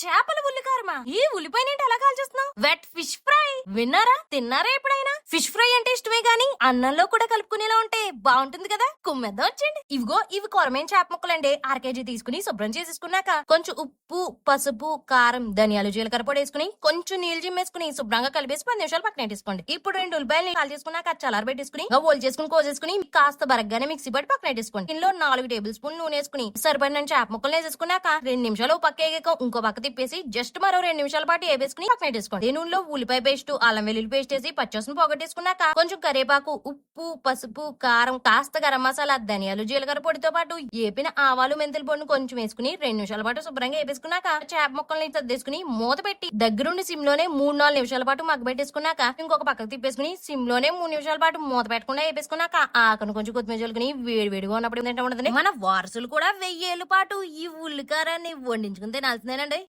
చేపల ఉల్లికారమా ఈ ఉల్లిపాయ ఏంటి ఎలా కాల్చేస్తున్నావు? వెట్ ఫిష్ ఫ్రై విన్నారా? తిన్నారా ఎప్పుడైనా? ఫిష్ ఫ్రై అంటే ఇష్టమే అన్నంలో కూడా కలుపుకునేలా ఉంటే బాగుంటుంది కదా? కుమ్మెద్దాం వచ్చండి ఇవిగో ఇవి కొరమైన చేప ముక్కలండి. అర కేజీ తీసుకుని శుభ్రం చేసేసుకున్నాక కొంచెం ఉప్పు పసుపు కారం ధనియాలు జీలకర్ర పొడి వేసుకుని కొంచెం నీళ్ళు జిమ్మేసుకుని శుభ్రంగా కలిపేసి పది నిమిషాలు పక్కన పెట్టేసుకోండి. ఇప్పుడు రెండు ఉల్లిపాయలు కాల్ చేసుకున్నాక చల్లార పెట్టేసుకుని ఓల్ చేసుకుని కోసేసుకుని కాస్త బరగ్గానే మిక్సీ పట్టి పక్కన పెట్టేసుకోండి. ఇందులో నాలుగు టేబుల్ స్పూన్ నూనె వేసుకుని సరిపడిన చేప ముక్కలు వేసేసుకున్నాక రెండు నిమిషాలు పక్క వేగాక ఇంకో పక్క తిప్పేసి జస్ట్ మరో రెండు నిమిషాల పాటు వేసుకుని పక్కన పెట్టేసుకోండి. నూనెలో ఉల్లిపాయ పేస్ట్ అల్లం వెల్లుల్లి పేస్ట్ వేసి పచ్చసును పొగట్టేసుకున్నాక కొంచెం కరివేపాకు ఉప్పు పసుపు కారం కాస్త గరం మసాలా ధనియాలు జీలకర్ర పొడితో పాటు ఏపిన ఆవాలు మెంతుల పొడిని కొంచెం వేసుకుని రెండు నిమిషాల పాటు శుభ్రంగా వేపేసుకున్నాక చేప ముక్కల్ని తద్దేసుకుని మూత పెట్టి దగ్గరుండి సిమ్లోనే మూడు నాలుగు నిమిషాల పాటు మగ్గ పెట్టేసుకున్నాక ఇంకొక పక్కకు తిప్పేసుకుని సిమ్లోనే మూడు నిమిషాల పాటు మూత పెట్టకుండా వేపేసుకున్నాక ఆకను కొంచెం కొత్తిమీర చల్లుకుని వేడి వేడిగా ఉన్నప్పుడు ఏంటంటే ఉండదు మన వారసులు కూడా వెయ్యేళ్ళ పాటు ఈ ఉల్లికారాన్ని వండించుకుని తినాల్సిందేనండి.